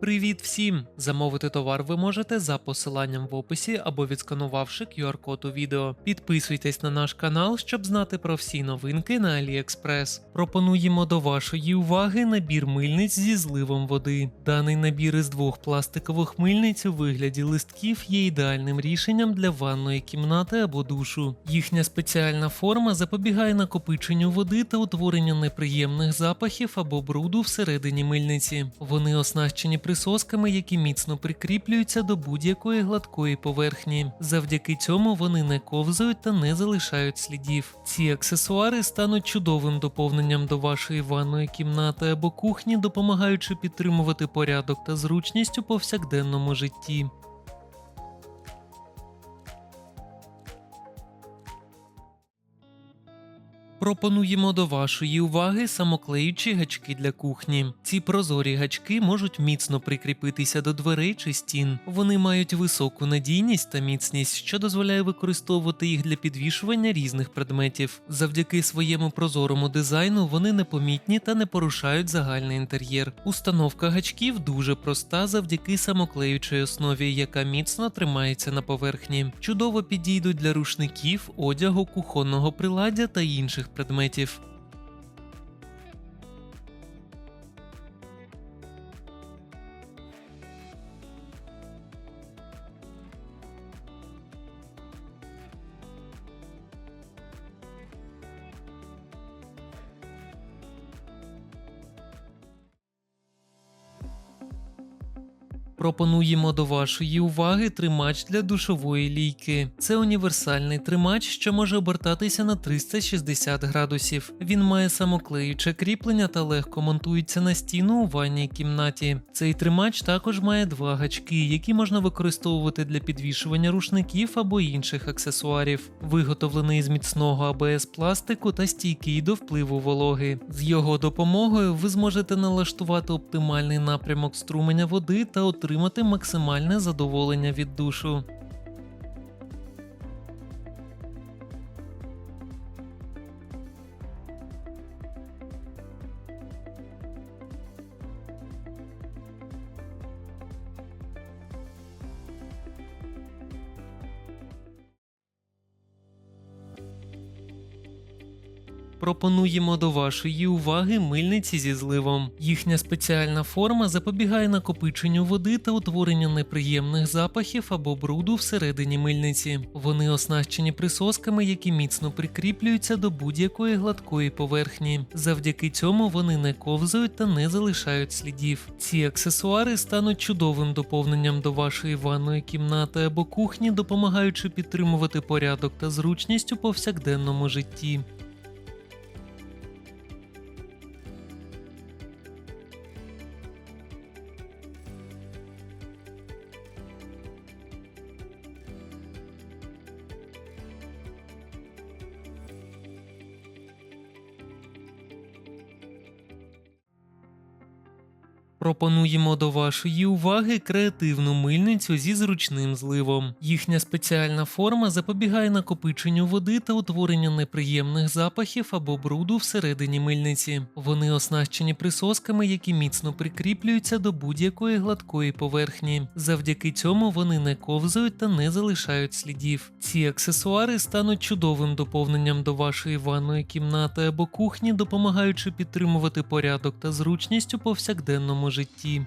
Привіт всім! Замовити товар ви можете за посиланням в описі або відсканувавши QR-код у відео. Підписуйтесь на наш канал, щоб знати про всі новинки на AliExpress. Пропонуємо до вашої уваги набір мильниць зі зливом води. Даний набір із двох пластикових мильниць у вигляді листків є ідеальним рішенням для ванної кімнати або душу. Їхня спеціальна форма запобігає накопиченню води та утворенню неприємних запахів або бруду всередині мильниці. Вони оснащені присосками, які міцно прикріплюються до будь-якої гладкої поверхні. Завдяки цьому вони не ковзають та не залишають слідів. Ці аксесуари стануть чудовим доповненням до вашої ванної кімнати або кухні, допомагаючи підтримувати порядок та зручність у повсякденному житті. Пропонуємо до вашої уваги самоклеючі гачки для кухні. Ці прозорі гачки можуть міцно прикріпитися до дверей чи стін. Вони мають високу надійність та міцність, що дозволяє використовувати їх для підвішування різних предметів. Завдяки своєму прозорому дизайну вони непомітні та не порушають загальний інтер'єр. Установка гачків дуже проста завдяки самоклеючій основі, яка міцно тримається на поверхні. Чудово підійдуть для рушників, одягу, кухонного приладдя та інших предметів. Пропонуємо до вашої уваги тримач для душової лійки. Це універсальний тримач, що може обертатися на 360 градусів. Він має самоклеюче кріплення та легко монтується на стіну у ванній кімнаті. Цей тримач також має два гачки, які можна використовувати для підвішування рушників або інших аксесуарів. Виготовлений з міцного АБС пластику та стійкий до впливу вологи. З його допомогою ви зможете налаштувати оптимальний напрямок струменя води та отримати максимальне задоволення від душу. Пропонуємо до вашої уваги мильниці зі зливом. Їхня спеціальна форма запобігає накопиченню води та утворенню неприємних запахів або бруду всередині мильниці. Вони оснащені присосками, які міцно прикріплюються до будь-якої гладкої поверхні. Завдяки цьому вони не ковзають та не залишають слідів. Ці аксесуари стануть чудовим доповненням до вашої ванної кімнати або кухні, допомагаючи підтримувати порядок та зручність у повсякденному житті. Пропонуємо до вашої уваги креативну мильницю зі зручним зливом. Їхня спеціальна форма запобігає накопиченню води та утворенню неприємних запахів або бруду всередині мильниці. Вони оснащені присосками, які міцно прикріплюються до будь-якої гладкої поверхні. Завдяки цьому вони не ковзають та не залишають слідів. Ці аксесуари стануть чудовим доповненням до вашої ванної кімнати або кухні, допомагаючи підтримувати порядок та зручність у повсякденному житті.